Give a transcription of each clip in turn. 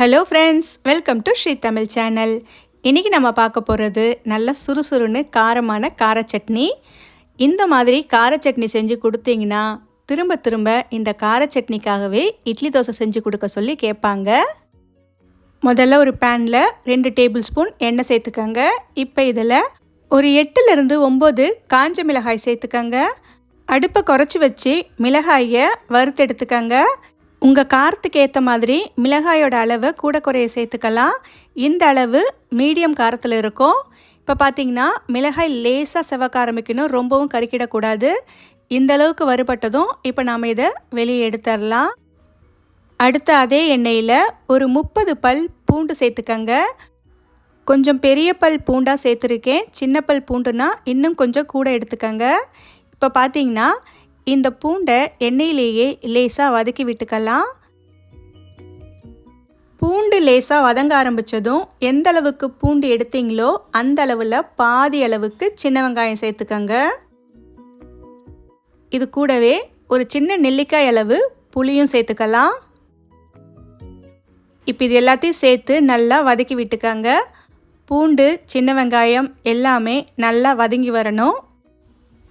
Hello friends welcome to Sri Tamil channel இன்றைக்கி நம்ம பார்க்க போகிறது நல்ல சுறுசுறுன்னு காரமான கார சட்னி. இந்த மாதிரி கார சட்னி செஞ்சு கொடுத்தீங்கன்னா திரும்ப திரும்ப இந்த கார சட்னிக்காகவே இட்லி தோசை செஞ்சு கொடுக்க சொல்லி கேட்பாங்க. முதல்ல ஒரு பேனில் ரெண்டு டேபிள் ஸ்பூன் எண்ணெய் சேர்த்துக்கோங்க. இப்போ இதில் ஒரு எட்டுலேருந்து ஒம்பது காஞ்ச மிளகாய் சேர்த்துக்கோங்க. அடுப்பை குறைச்சி வச்சு மிளகாயை வறுத்து எடுத்துக்கோங்க உங்கள் காரத்துக்கு ஏற்ற மாதிரி மிளகாயோட அளவை கூட குறைய சேர்த்துக்கலாம். இந்த அளவு மீடியம் காரத்தில் இருக்கும். இப்போ பார்த்தீங்கன்னா மிளகாய் லேசாக செவக்க ஆரம்பிக்கணும். ரொம்பவும் கருக்கிடக்கூடாது இந்த அளவுக்கு வறுபட்டதும் இப்போ நாம் இதை வெளியே எடுத்துடலாம். அடுத்த அதே எண்ணெயில் ஒரு முப்பது பல் பூண்டு சேர்த்துக்கங்க. கொஞ்சம் பெரிய பல் பூண்டாக சேர்த்துருக்கேன். சின்ன பல் பூண்டுனா இன்னும் கொஞ்சம் கூட எடுத்துக்கங்க. இப்போ பார்த்தீங்கன்னா இந்த பூண்டை எண்ணெயிலேயே லேசாக வதக்கி விட்டுக்கலாம். பூண்டு லேசாக வதங்க ஆரம்பித்ததும் எந்த அளவுக்கு பூண்டு எடுத்தீங்களோ அந்த அளவில் பாதி அளவுக்கு சின்ன வெங்காயம் சேர்த்துக்கங்க. இது கூடவே ஒரு சின்ன நெல்லிக்காய் அளவு புளியும் சேர்த்துக்கலாம். இப்போ இது எல்லாத்தையும் சேர்த்து நல்லா வதக்கி விட்டுக்கங்க. பூண்டு சின்ன வெங்காயம் எல்லாமே நல்லா வதங்கி வரணும்.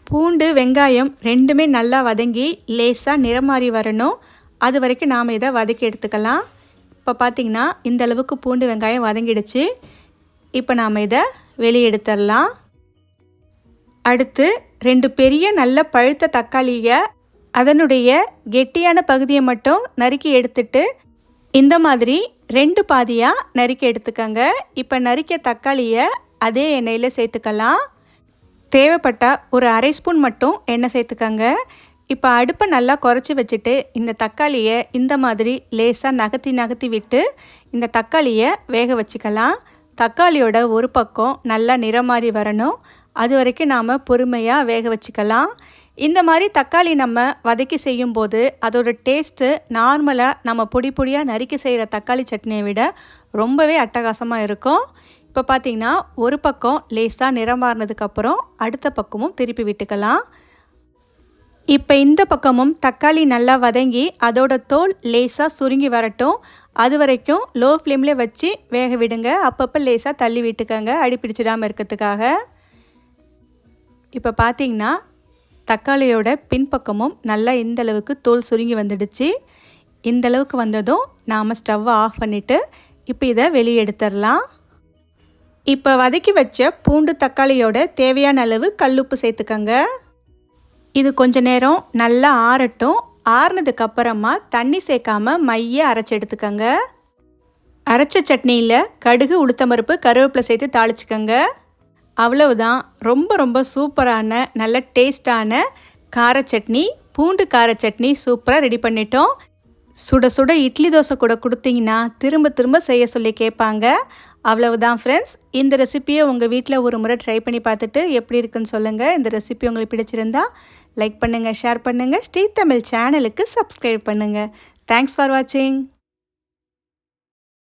பூண்டு வெங்காயம் ரெண்டுமே நல்லா வதங்கி லேசாக நிறம் மாறி வரணும். அது வரைக்கும் நாம் இதை வதக்கி எடுத்துக்கலாம். இப்போ பார்த்திங்கன்னா இந்த அளவுக்கு பூண்டு வெங்காயம் வதங்கிடுச்சு. இப்போ நாம் இதை வெளியே எடுத்துடலாம். அடுத்து ரெண்டு பெரிய நல்ல பழுத்த தக்காளியை அதனுடைய கெட்டியான பகுதியை மட்டும் நறுக்கி எடுத்துட்டு இந்த மாதிரி ரெண்டு பாதியாக நறுக்கி எடுத்துக்கோங்க. இப்போ நறுக்கிய தக்காளியை அதே எண்ணெயில் சேர்த்துக்கலாம். தேவைப்பட்டால் ஒரு அரை ஸ்பூன் மட்டும் எண்ணெய் சேர்த்துக்கங்க. இப்போ அடுப்பை நல்லா குறைச்சி வச்சுட்டு இந்த தக்காளியை இந்த மாதிரி லேசாக நகர்த்தி நகர்த்தி விட்டு இந்த தக்காளியை வேக வச்சுக்கலாம். தக்காளியோட ஒரு பக்கம் நல்லா நிறமாறி வரணும். அது வரைக்கும் நாம் பொறுமையாக வேக வச்சுக்கலாம். இந்த மாதிரி தக்காளி நம்ம வதக்கி செய்யும்போது அதோட டேஸ்ட்டு நார்மலாக நம்ம பொடி பொடியாக நறுக்கி செய்கிற தக்காளி சட்னியை விட ரொம்பவே அட்டகாசமாக இருக்கும். இப்போ பார்த்தீங்கன்னா ஒரு பக்கம் லேஸாக நிறம் மாறினதுக்கப்புறம் அடுத்த பக்கமும் திருப்பி விட்டுக்கலாம். இப்போ இந்த பக்கமும் தக்காளி நல்லா வதங்கி அதோட தோல் லேஸாக சுருங்கி வரட்டும். அது வரைக்கும் லோ ஃப்ளேமில் வச்சு வேக விடுங்க. அப்பப்போ லேஸாக தள்ளி விட்டுக்கங்க அடி பிடிச்சிடாமல் இருக்கிறதுக்காக. இப்போ பார்த்தீங்கன்னா தக்காளியோட பின்பக்கமும் நல்லா இந்த அளவுக்கு தோல் சுருங்கி வந்துடுச்சு. இந்த அளவுக்கு வந்ததும் நாம் ஸ்டவ்வை ஆஃப் பண்ணிவிட்டு இப்போ இதை வெளியே எடுத்துடலாம். இப்போ வதக்கி வச்ச பூண்டு தக்காளியோட தேவையான அளவு கல்லுப்பு சேர்த்துக்கங்க. இது கொஞ்ச நேரம் நல்லா ஆறட்டும். ஆறுனதுக்கு அப்புறமா தண்ணி சேர்க்காம மைய அரைச்சி எடுத்துக்கங்க. அரைச்ச சட்னியில் கடுகு உளுத்தமருப்பு கருவேப்பிலை சேர்த்து தாளிச்சுக்கங்க. அவ்வளவுதான். ரொம்ப ரொம்ப சூப்பரான நல்ல டேஸ்டான கார சட்னி பூண்டு கார சட்னி சூப்பராக ரெடி பண்ணிட்டோம். சுட சுட இட்லி தோசை கூட கொடுத்தீங்கன்னா திரும்ப திரும்ப செய்ய சொல்லி கேட்பாங்க. அவ்வளவுதான் ஃப்ரெண்ட்ஸ் இந்த ரெசிப்பியை உங்கள் வீட்டில் ஒரு முறை ட்ரை பண்ணி பார்த்துட்டு எப்படி இருக்குன்னு சொல்லுங்கள் இந்த ரெசிபி உங்களுக்கு பிடிச்சிருந்தா லைக் பண்ணுங்கள் ஷேர் பண்ணுங்கள் ஸ்ரீ தமிழ் சேனலுக்கு சப்ஸ்கிரைப் பண்ணுங்கள் தேங்க்ஸ் ஃபார் வாட்சிங்